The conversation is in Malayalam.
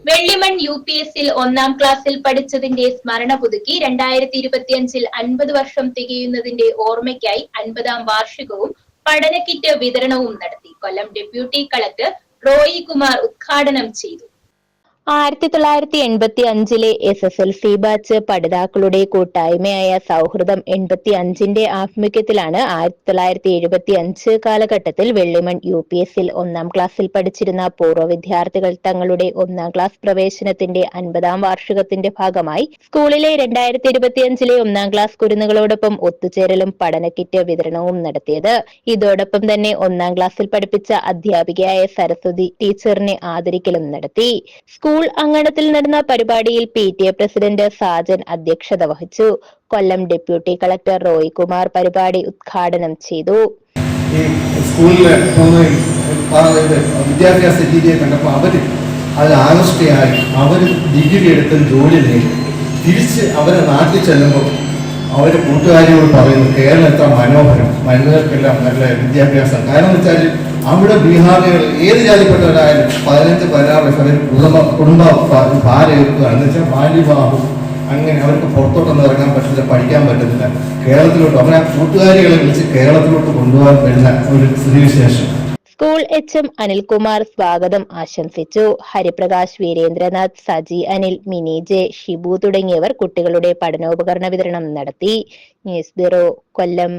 വെള്ളിമൺ യു പി എസിൽ ഒന്നാം ക്ലാസ്സിൽ പഠിച്ചതിന്റെ സ്മരണ പുതുക്കി രണ്ടായിരത്തി ഇരുപത്തിയഞ്ചിൽ അൻപത് വർഷം തികയുന്നതിന്റെ ഓർമ്മയ്ക്കായി അൻപതാം വാർഷികവും പഠന കിറ്റ് വിതരണവും നടത്തി. കൊല്ലം ഡെപ്യൂട്ടി കളക്ടർ റോയി കുമാർ ഉദ്ഘാടനം ചെയ്തു. ആയിരത്തി തൊള്ളായിരത്തി എൺപത്തി അഞ്ചിലെ S S L C batch പഠിതാക്കളുടെ കൂട്ടായ്മയായ സൗഹൃദം എൺപത്തി അഞ്ചിന്റെ ആഭിമുഖ്യത്തിലാണ് ആയിരത്തി തൊള്ളായിരത്തി എഴുപത്തി അഞ്ച് കാലഘട്ടത്തിൽ വെള്ളിമൺ യു പി എസിൽ ഒന്നാം ക്ലാസ്സിൽ പഠിച്ചിരുന്ന പൂർവ വിദ്യാർത്ഥികൾ തങ്ങളുടെ ഒന്നാം ക്ലാസ് പ്രവേശനത്തിന്റെ അൻപതാം വാർഷികത്തിന്റെ ഭാഗമായി സ്കൂളിലെ രണ്ടായിരത്തി ഇരുപത്തിയഞ്ചിലെ ഒന്നാം ക്ലാസ് കുരുന്നുകളോടൊപ്പം ഒത്തുചേരലും പഠന കിറ്റ് വിതരണവും നടത്തിയത്. ഇതോടൊപ്പം തന്നെ ഒന്നാം ക്ലാസ്സിൽ പഠിപ്പിച്ച അധ്യാപികയായ സരസ്വതി ടീച്ചറിനെ ആദരിക്കലും നടത്തി. സ്കൂൾ അങ്കണത്തിൽ നടന്ന പരിപാടിയിൽ P T A president Sajan അധ്യക്ഷത വഹിച്ചു. കൊല്ലം ഡെപ്യൂട്ടി കളക്ടർ റോയ് കുമാർ പരിപാടി ഉദ്ഘാടനം ചെയ്തു. സ്കൂളിലെ വിദ്യാഭ്യാസ രീതിയെ കണ്ടപ്പോൾ അവർ അത് ആകൃഷ്ടയായി അവർ ഡിഗ്രി എടുത്ത് ജോലി നേടി. തിരിച്ച് അവരെ നാട്ടിൽ ചെല്ലുമ്പോൾ അവർ കൂട്ടുകാരിയോട് പറയുന്നു കേരളം എത്ര മനോഹരം. മനുഷ്യർക്കെല്ലാം നല്ല വിദ്യാഭ്യാസം. കാരണം വെച്ചാൽ അവിടെ ബീഹാറുകൾ ഏത് ജാതിപ്പെട്ടവരായാലും വയസ്സ് അവർ കുടുംബ കുടുംബ ഭാര്യ ഭാരം എടുക്കുകയാണ് എന്ന് വെച്ചാൽ ബാല്യവിവാഹം അങ്ങനെ അവർക്ക് പുറത്തോട്ടൊന്നും ഇറങ്ങാൻ പറ്റില്ല പഠിക്കാൻ പറ്റത്തില്ല. കേരളത്തിലോട്ട് ആ കൂട്ടുകാരികളെ വിളിച്ച് കേരളത്തിലോട്ട് കൊണ്ടുപോകാൻ വരുന്ന ഒരു സ്ഥിതിവിശേഷം. സ്കൂൾ എച്ച് എം അനിൽകുമാർ സ്വാഗതം ആശംസിച്ചു. ഹരിപ്രകാശ് വീരേന്ദ്രനാഥ് സജി അനിൽ മിനി ജെ ഷിബു തുടങ്ങിയവർ കുട്ടികളുടെ പഠനോപകരണ വിതരണം നടത്തി. News bureau Kollam.